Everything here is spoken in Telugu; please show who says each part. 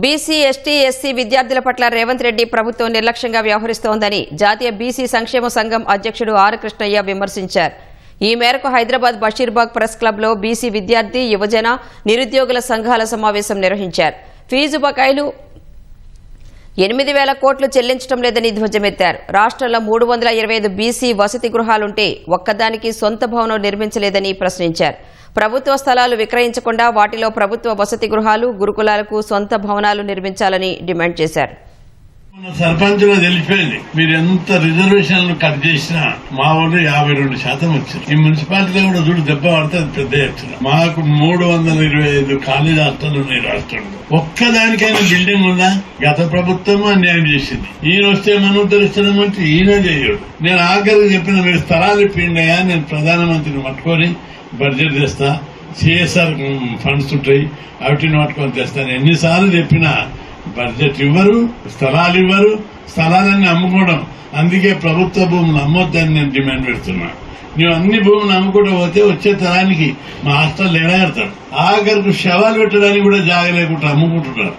Speaker 1: బీసీ ఎస్టీ ఎస్సీ విద్యార్థుల పట్ల రేవంత్ రెడ్డి ప్రభుత్వం నిర్లక్ష్యంగా వ్యవహరిస్తోందని జాతీయ బీసీ సంక్షేమ సంఘం అధ్యక్షుడు ఆర్ కృష్ణయ్య విమర్శించారు. ఈ మేరకు హైదరాబాద్ బషీర్బాగ్ ప్రెస్ క్లబ్లో బీసీ విద్యార్థి యువజన నిరుద్యోగుల సంఘాల సమావేశం నిర్వహించారు. ఫీజు బకాయిలు ఎనిమిది వేల కోట్లు చెల్లించడం లేదని ధ్వజమెత్తారు. రాష్ట్రంలో మూడు వందల ఇరవై ఐదు బీసీ వసతి గృహాలుంటే ఒక్కదానికి సొంత భవనం నిర్మించలేదని ప్రశ్నించారు. ప్రభుత్వ స్థలాలు విక్రయించకుండా వాటిలో ప్రభుత్వ వసతి గృహాలు గురుకులాలకు సొంత భవనాలు నిర్మించాలని డిమాండ్ చేశారు.
Speaker 2: మన సర్పంచ్ తెలిసిపోయింది. మీరు ఎంత రిజర్వేషన్లు కట్ చేసినా మా ఊళ్ళో యాభై రెండు శాతం వచ్చింది. ఈ మున్సిపాలిటీలో కూడా చూడు దెబ్బ పడితే అది పెద్ద ఎత్తున. మాకు మూడు వందల ఇరవై ఐదు కాలేజ్ హాస్టల్ ఉన్నాయి రాష్ట్రంలో. ఒక్కదానికైనా బిల్డింగ్ ఉందా? గత ప్రభుత్వం అన్యాయం చేసింది. ఈయన వస్తే మనం తెలుస్తున్నామంటే ఈయన చేయడు. నేను ఆఖరికి చెప్పిన మీరు స్థలాలు ఇప్పిండయా? నేను ప్రధానమంత్రిని పట్టుకొని బడ్జెట్ తెస్తా. సిఎస్ఆర్ ఫండ్స్ ఉంటాయి. వాటిని పట్టుకొని తెస్తాను ఎన్నిసార్లు చెప్పినా బడ్జెట్ ఇవ్వరు స్థలాలు ఇవ్వరు స్థలాలన్నీ అమ్ముకోవడం అందుకే ప్రభుత్వ భూములు అమ్మొద్దని నేను డిమాండ్ పెడుతున్నా. నువ్వు అన్ని భూములు అమ్ముకుంటూ పోతే వచ్చే తరానికి మా హాస్టల్ ఎడగడతాడు ఆఖరికి శవాలు పెట్టడానికి కూడా జాగ లేకుండా అమ్ముకుంటున్నారు